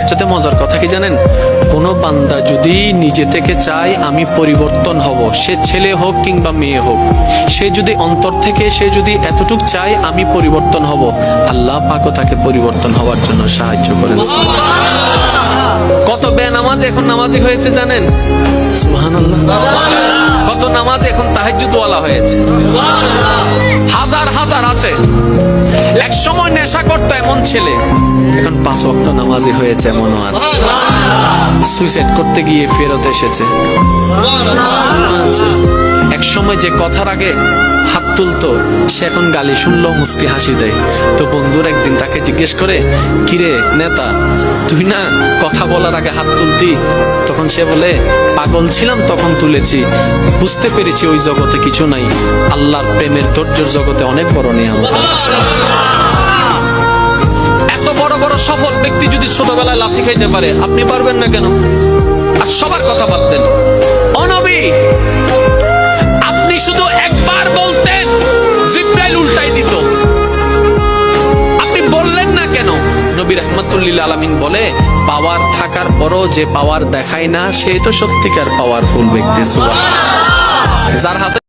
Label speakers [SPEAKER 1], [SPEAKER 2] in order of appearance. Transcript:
[SPEAKER 1] সবচেয়ে মজার কথা কি জানেন? কোন বান্দা যদি নিজে থেকে চায় আমি পরিবর্তন হব সে ছেলে হোক কিংবা মেয়ে হোক সে যদি অন্তর থেকে সে যদি এতটুক চায় আমি পরিবর্তন হব আল্লাহ পাকও তাকে পরিবর্তন হওয়ার জন্য সাহায্য করেন। কত বেনামাজ এখন নামাজি হয়েছে জানেন? কত নামাজ এখন তাহাজ্জুদ ওয়ালা হয়েছে হাজার হাজার আছে। এক সময় নেশা করতো এমন ছেলে। এখন পাঁচ ওয়াক্ত নামাজি হয়েছে, এমনও আছে। সুইসাইড করতে গিয়ে ফেরত এসেছে। এক সময় যে কথার আগে হাত তুলতো, সে এখন গালি শুনলো মুসকি হাসি দেয়। তো বন্ধুর একদিন তাকে জিজ্ঞেস করে, কিরে নেতা, তুই না কথা বলার আগে হাত তুলতি? তখন সে বলে, পাগল ছিলাম, তখন তুলেছি। বুঝতে পেরেছি ওই জগতে কিছু নাই। আল্লাহর প্রেমের ধৈর্যের জগতে অনেক বড় বড় সফল ব্যক্তি যদি ছোটবেলায় লাথি খাইতে পারে, আপনি পারবেন না কেন? আর সবার কথা দেন অনবী আপনি শুধু একবার বলতেন, জিব্রাইল উল্টাই দিত। আপনি বললেন না কেন? নবী রহমতুল্লিল আলমিন বলে, পাওয়ার থাকার পরও যে পাওয়ার দেখায় না, সেই তো সত্যিকার পাওয়ারফুল ব্যক্তি। যার হাতে